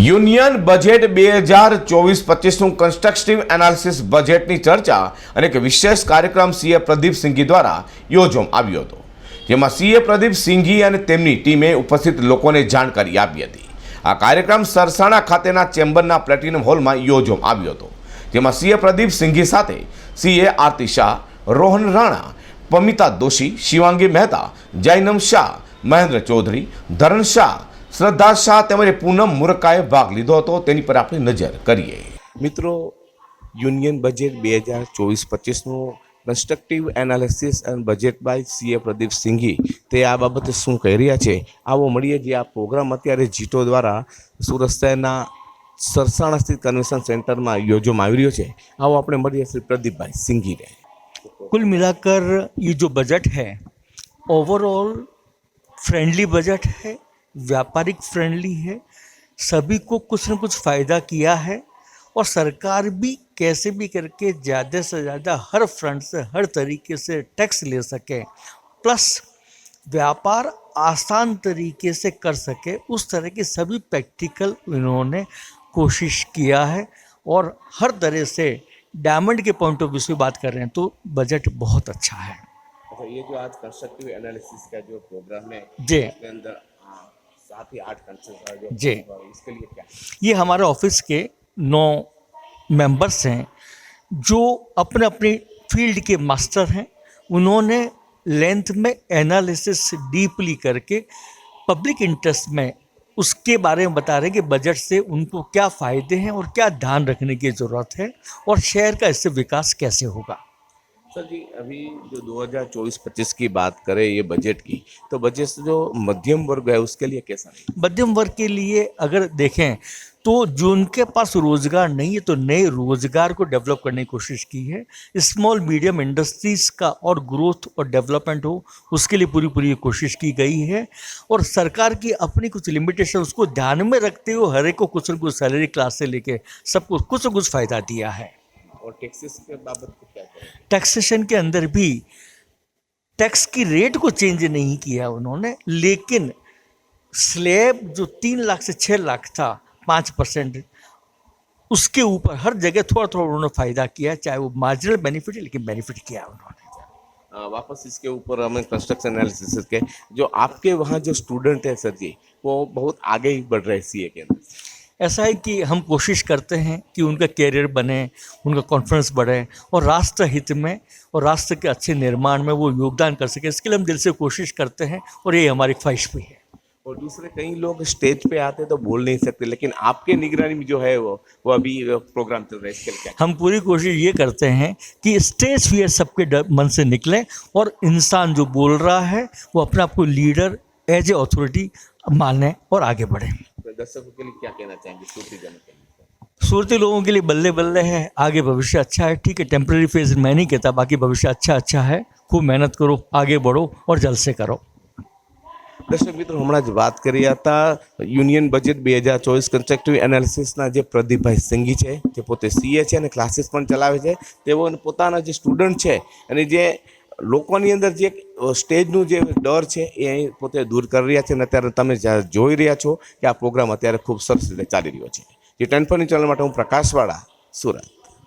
Union budget બે હજાર ચોવીસ પચીસનું કન્સ્ટ્રક્ટિવ એનાલિસિસ બજેટની ચર્ચા અને એક વિશેષ કાર્યક્રમ સીએ પ્રદીપ સિંઘી દ્વારા યોજવામાં આવ્યો હતો. જેમાં સીએ પ્રદીપ સિંઘી અને તેમની ટીમે ઉપસ્થિત લોકોને જાણકારી આપી હતી. આ કાર્યક્રમ સરસાણા ખાતેના ચેમ્બરના પ્લેટિનમ હોલમાં યોજવામાં આવ્યો હતો. જેમાં સીએ પ્રદીપ સિંઘી સાથે સીએ આરતી શાહ, રોહન રાણા, પમિતા દોશી, શિવાંગી મહેતા જૈનમ શાહ, મહેન્દ્ર ચૌધરી, ધરણ શાહ શ્રદ્ધા શાહ તેમજ પૂનમ મુરકાએ ભાગ લીધો હતો. તેની પર આપણે નજર કરીએ. મિત્રો યુનિયન બજેટ બે હજાર ચોવીસ પચીસનું constructive analysis and budget by CA Pradeep Singhi તે આ બાબતે શું કહી રહ્યા છે? આવો મળીએ જે આ પ્રોગ્રામ અત્યારે જીટો દ્વારા સુરત શહેરના સરસાણા સ્થિત કન્વેન્શન સેન્ટરમાં યોજવામાં આવી રહ્યો છે. આવો આપણે મળીએ શ્રી પ્રદીપભાઈ સિંઘીને. કુલ મિલાકર યે જો બજેટ હૈ ઓવરઓલ ફ્રેન્ડલી બજેટ હૈ व्यापारिक फ्रेंडली है सभी को कुछ न कुछ फ़ायदा किया है और सरकार भी कैसे भी करके ज़्यादा से ज़्यादा हर फ्रंट से हर तरीके से टैक्स ले सके प्लस व्यापार आसान तरीके से कर सके उस तरह की सभी प्रैक्टिकल इन्होंने कोशिश किया है और हर तरह से डायमंड के पॉइंट ऑफ़ व्यू से बात कर रहे हैं तो बजट बहुत अच्छा है। अच्छा ये जो आज कंस्ट्रक्टिव एनालिसिस का जो प्रोग्राम है जी। अंदर सात ही आठ कंसेप्ट जो। जी। इसके लिए क्या? ये हमारे ऑफ़िस के नौ मेंबर्स हैं जो अपने अपने फ़ील्ड के मास्टर हैं। उन्होंने लेंथ में एनालिसिस डीपली करके पब्लिक इंटरेस्ट में उसके बारे में बता रहे हैं कि बजट से उनको क्या फ़ायदे हैं और क्या ध्यान रखने की ज़रूरत है और शहर का इससे विकास कैसे होगा। सर जी, अभी जो 2024-25 की बात करें ये बजट की तो बजट जो मध्यम वर्ग है उसके लिए कैसा मध्यम वर्ग के लिए अगर देखें तो जो उनके पास रोज़गार नहीं है तो नए रोज़गार को डेवलप करने की कोशिश की है। स्मॉल मीडियम इंडस्ट्रीज़ का और ग्रोथ और डेवलपमेंट हो, उसके लिए पूरी पूरी कोशिश की गई है। और सरकार की अपनी कुछ लिमिटेशन उसको ध्यान में रखते हुए हर एक को कुछ न कुछ सैलरी क्लास से लेके सबको कुछ न कुछ फ़ायदा दिया है। और टैक्सेस के बाबत को क्या टैक्सेशन के अंदर भी टैक्स की रेट को चेंज नहीं किया उन्होंने लेकिन स्लैब जो तीन लाख से छः लाख था पाँच परसेंट उसके ऊपर हर जगह थोड़ा थोड़ा उन्होंने फ़ायदा किया चाहे वो मार्जिनल बेनिफिट है लेकिन बेनिफिट किया उन्होंने। अ, वापस इसके ऊपर हमें कंस्ट्रक्शन एनालिसिस के जो आपके वहाँ जो स्टूडेंट है सर जी वो बहुत आगे ही बढ़ रहे सी के अंदर। ऐसा है कि हम कोशिश करते हैं कि उनका कैरियर बने उनका कॉन्फिडेंस बढ़े और राष्ट्र हित में और राष्ट्र के अच्छे निर्माण में वो योगदान कर सके। इसके लिए हम दिल से कोशिश करते हैं और ये हमारी ख्वाहिश भी है। और दूसरे कई लोग स्टेज पे आते तो बोल नहीं सकते लेकिन आपके निगरानी में जो है वो वो अभी प्रोग्राम चल रहा है इसके लिए हम पूरी कोशिश ये करते हैं कि स्टेज फियर सबके मन से निकले और इंसान जो बोल रहा है वो अपने आप को लीडर एज ए अथॉरिटी माने और आगे बढ़े। दर्शकों के लिए क्या कहना चाहेंगे श्रुतिजनों के लिए सूरती लोगों के लिए बल्ले बल्ले है आगे भविष्य अच्छा है ठीक है टेम्प्रेरी फेज मैं नहीं कहता बाकी भविष्य अच्छा अच्छा है खूब मेहनत करो आगे बढ़ो और जल्द से करो દર્શક મિત્રો હમણાં જ વાત કરી હતા યુનિયન બજેટ બે હજાર ચોવીસ કન્સ્ટ્રક્ટિવ એનાલિસિસના જે પ્રદીપભાઈ સિંઘી છે જે પોતે સીએ છે અને ક્લાસીસ પણ ચલાવે છે તેઓ પોતાના જે સ્ટુડન્ટ છે અને જે લોકોની અંદર જે સ્ટેજનું જે ડર છે એ અહીં પોતે દૂર કરી રહ્યા છે અને અત્યારે તમે જોઈ રહ્યા છો કે આ પ્રોગ્રામ અત્યારે ખૂબ સરસ રીતે ચાલી રહ્યો છે. જે ટેન ચેનલ માટે હું પ્રકાશવાળા, સુરત.